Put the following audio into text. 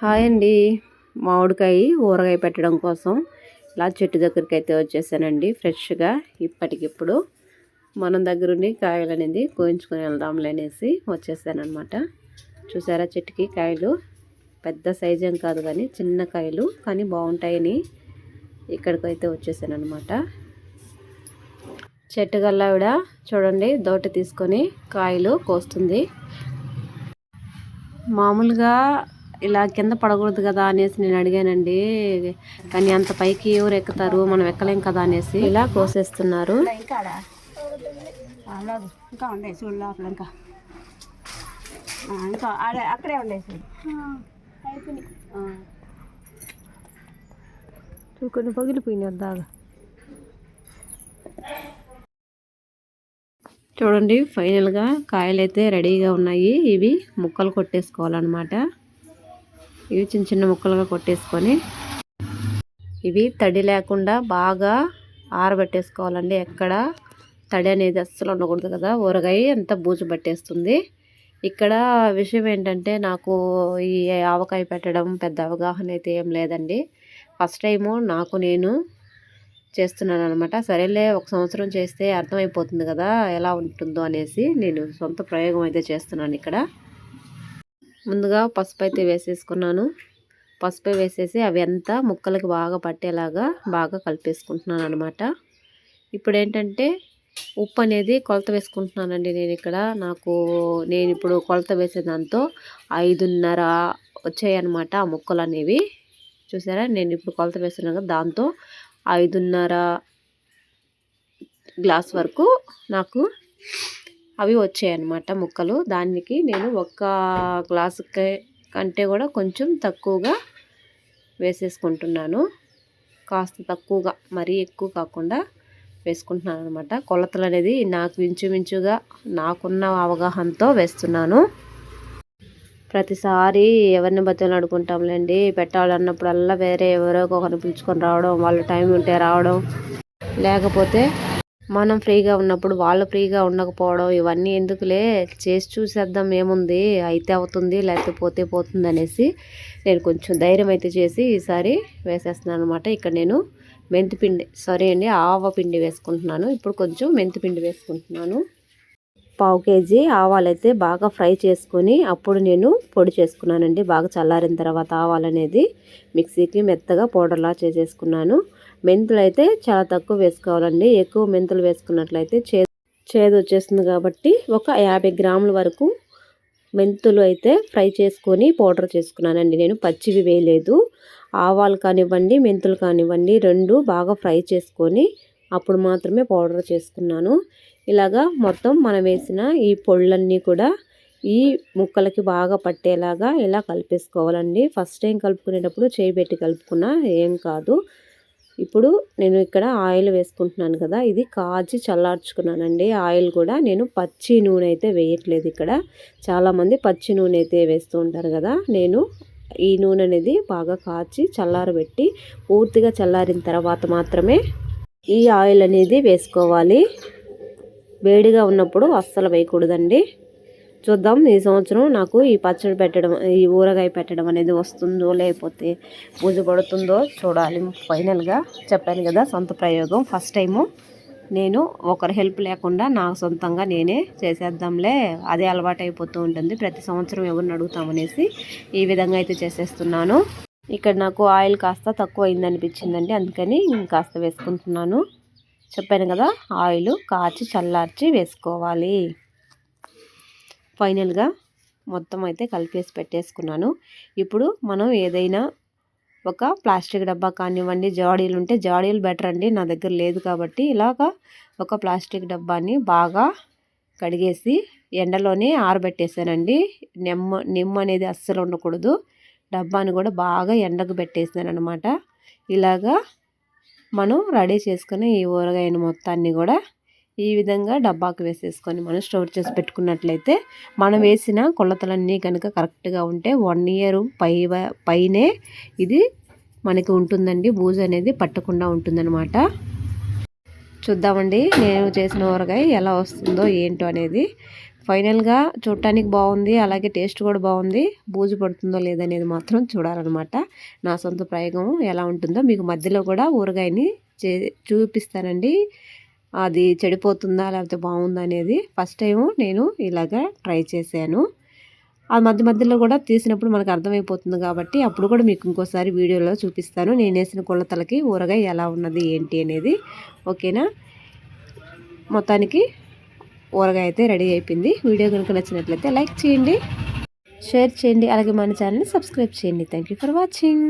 Hi అండి. మామిడికాయ ఊరగాయ పెట్టడం కోసం ఇలా చెట్టు దగ్గరికి అయితే వచ్చేసానండి ఫ్రెష్గా. ఇప్పటికిప్పుడు మనం దగ్గరుండి కాయలు అనేది కోయించుకొని వెళ్దాంలే అనేసి వచ్చేసానమాట చూసారా చెట్టుకి కాయలు? పెద్ద సైజ్ ఏం కాదు కానీ చిన్న కాయలు కానీ బాగుంటాయని ఇక్కడికైతే వచ్చేసానమాట చెట్టు గల్లావిడ చూడండి దోట తీసుకొని కాయలు కోస్తుంది. మామూలుగా ఇలా కింద పడకూడదు కదా అనేసి నేను అడిగానండి. కానీ అంత పైకి ఎవరు ఎక్కుతారు? మనం ఎక్కలేం కదా అనేసి ఇలా కోసేస్తున్నారు. ఇంకా ఉండే చూడు లోపల ఇంకా. ఆ, ఇంకా ఆడే అక్కడే ఉండే చూడు. కొన్ని పగిలిపోయినాయి దాగా చూడండి ఫైనల్గా కాయలు అయితే రెడీగా ఉన్నాయి. ఇవి ముక్కలు కొట్టేసుకోవాలన్నమాట. ఇవి చిన్న చిన్న ముక్కలుగా కొట్టేసుకొని ఇవి తడి లేకుండా బాగా ఆరబెట్టేసుకోవాలండి. ఎక్కడ తడి అనేది అస్సలు ఉండకూడదు కదా. ఊరగాయ అంతా బూజు పట్టేస్తుంది. ఇక్కడ విషయం ఏంటంటే నాకు ఈ ఆవకాయ పెట్టడం పెద్ద అవగాహన అయితే ఏం లేదండి. ఫస్ట్ టైము నాకు నేను చేస్తున్నాను అనమాట సరేలే ఒక సంవత్సరం చేస్తే అర్థమైపోతుంది కదా ఎలా ఉంటుందో అనేసి నేను సొంత ప్రయోగం అయితే చేస్తున్నాను ఇక్కడ. ముందుగా పసుపు అయితే వేసేసుకున్నాను. పసుపు వేసేసి అవి అంతా ముక్కలకి బాగా పట్టేలాగా బాగా కలిపేసుకుంటున్నాను అనమాట ఇప్పుడు ఏంటంటే ఉప్పు అనేది కొలత వేసుకుంటున్నానండి నేను ఇక్కడ. నాకు నేను ఇప్పుడు కొలత వేసే దాంతో ఐదున్నర వచ్చాయన్నమాట ఆ ముక్కలు అనేవి. చూసారా? నేను ఇప్పుడు కొలత వేస్తున్నాను దాంతో ఐదున్నర గ్లాస్ వరకు నాకు అవి వచ్చాయన్నమాట ముక్కలు. దానికి నేను ఒక్క గ్లాసు కంటే కూడా కొంచెం తక్కువగా వేసేసుకుంటున్నాను. కాస్త తక్కువగా మరీ ఎక్కువ కాకుండా వేసుకుంటున్నాను అనమాట కొలతలు అనేది నాకు ఇంచుమించుగా నాకున్న అవగాహనతో వేస్తున్నాను. ప్రతిసారి ఎవరిని బతులు అడుగుంటాంలేండి పెట్టాలన్నప్పుడల్లా వేరే ఎవరో ఒకరిని పిలుచుకొని రావడం వాళ్ళ టైం ఉంటే రావడం లేకపోతే మనం ఫ్రీగా ఉన్నప్పుడు వాళ్ళు ఫ్రీగా ఉండకపోవడం ఇవన్నీ ఎందుకులే? చేసి చూసేద్దాం ఏముంది? అయితే అవుతుంది లేకపోతే పోతే పోతుంది అనేసి నేను కొంచెం ధైర్యం అయితే చేసి ఈసారి వేసేస్తున్నాను అనమాట ఇక్కడ నేను మెంతిపిండి సారీ అండి ఆవ పిండి వేసుకుంటున్నాను. ఇప్పుడు కొంచెం మెంతిపిండి వేసుకుంటున్నాను. పావు కేజీ ఆవాలైతే బాగా ఫ్రై చేసుకొని అప్పుడు నేను పొడి చేసుకున్నానండి. బాగా చల్లారిన తర్వాత ఆవాలనేది మిక్సీకి మెత్తగా పౌడర్లా చేసేసుకున్నాను. మెంతులు అయితే చాలా తక్కువ వేసుకోవాలండి. ఎక్కువ మెంతులు వేసుకున్నట్లయితే చే చేదు వచ్చేస్తుంది కాబట్టి ఒక యాభై గ్రాముల వరకు మెంతులు అయితే ఫ్రై చేసుకొని పౌడర్ చేసుకున్నానండి. నేను పచ్చివి వేయలేదు. ఆవాలు కానివ్వండి మెంతులు కానివ్వండి రెండు బాగా ఫ్రై చేసుకొని అప్పుడు మాత్రమే పౌడర్ చేసుకున్నాను. ఇలాగా మొత్తం మనం వేసిన ఈ పొళ్ళన్నీ కూడా ఈ ముక్కలకి బాగా పట్టేలాగా ఇలా కలిపేసుకోవాలండి. ఫస్ట్ టైం కలుపుకునేటప్పుడు చేయి పెట్టి కలుపుకున్నా ఏం కాదు. ఇప్పుడు నేను ఇక్కడ ఆయిల్ వేసుకుంటున్నాను కదా ఇది కాచి చల్లార్చుకున్నానండి. ఆయిల్ కూడా నేను పచ్చి నూనె అయితే వేయట్లేదు ఇక్కడ. చాలామంది పచ్చి నూనె అయితే వేస్తూ ఉంటారు కదా నేను ఈ నూనె అనేది బాగా కాచి చల్లారబెట్టి పూర్తిగా చల్లారిన తర్వాత మాత్రమే ఈ ఆయిల్ అనేది వేసుకోవాలి. వేడిగా ఉన్నప్పుడు అస్సలు వేయకూడదండి. చూద్దాం. ఈ సంవత్సరం నాకు ఈ పచ్చడి పెట్టడం ఈ ఊరగాయ పెట్టడం అనేది వస్తుందో లేకపోతే పూజ పడుతుందో చూడాలి. ఫైనల్గా చెప్పాను కదా సొంత ప్రయోగం. ఫస్ట్ టైము నేను ఒకరి హెల్ప్ లేకుండా నాకు సొంతంగా నేనే చేసేద్దాంలే. అదే అలవాటు అయిపోతూ ఉంటుంది. ప్రతి సంవత్సరం ఎవరిని అడుగుతామనేసి ఈ విధంగా అయితే చేసేస్తున్నాను. ఇక్కడ నాకు ఆయిల్ కాస్త తక్కువ అయిందనిపించిందండి అందుకని కాస్త వేసుకుంటున్నాను. చెప్పాను కదా ఆయిల్ కాచి చల్లార్చి వేసుకోవాలి. ఫైనల్గా మొత్తం అయితే కలిపేసి పెట్టేసుకున్నాను. ఇప్పుడు మనం ఏదైనా ఒక ప్లాస్టిక్ డబ్బా కానివ్వండి జాడీలు ఉంటే జాడీలు బెటర్ అండి. నా దగ్గర లేదు కాబట్టి ఇలాగా ఒక ప్లాస్టిక్ డబ్బాని బాగా కడిగేసి ఎండలోనే ఆరబెట్టేసానండి. నిమ్మ నిమ్మ అనేది అస్సలు ఉండకూడదు. డబ్బాని కూడా బాగా ఎండకు పెట్టేసాను అనమాట ఇలాగా మనం రెడీ చేసుకుని ఈ ఊరగాయని మొత్తాన్ని కూడా ఈ విధంగా డబ్బాకు వేసేసుకొని మనం స్టోర్ చేసి పెట్టుకున్నట్లయితే మనం వేసిన కొలతలన్నీ కనుక కరెక్ట్గా ఉంటే వన్ ఇయర్ పై పైనే ఇది మనకి ఉంటుందండి. బూజు అనేది పట్టకుండా ఉంటుందన్నమాట. చూద్దామండి. నేను చేసిన ఊరగాయ ఎలా వస్తుందో ఏంటో అనేది. ఫైనల్గా చూడటానికి బాగుంది. అలాగే టేస్ట్ కూడా బాగుంది. బూజు పడుతుందో లేదనేది మాత్రం చూడాలన్నమాట. నా సొంత ప్రయోగం ఎలా ఉంటుందో మీకు మధ్యలో కూడా ఊరగాయని చే చూపిస్తానండి. అది చెడిపోతుందా లేకపోతే బాగుందా అనేది ఫస్ట్ టైం నేను ఇలాగా ట్రై చేశాను. ఆ మధ్య మధ్యలో కూడా తీసినప్పుడు మనకు అర్థమైపోతుంది కాబట్టి అప్పుడు కూడా మీకు ఇంకోసారి వీడియోలో చూపిస్తాను. నేను వేసిన కొలతలకి ఊరగాయ ఎలా ఉన్నది ఏంటి అనేది. ఓకేనా మొత్తానికి ఊరగాయ అయితే రెడీ అయిపోయింది. వీడియో కనుక నచ్చినట్లయితే లైక్ చేయండి షేర్ చేయండి అలాగే మన ఛానల్ని సబ్స్క్రైబ్ చేయండి. Thank for watching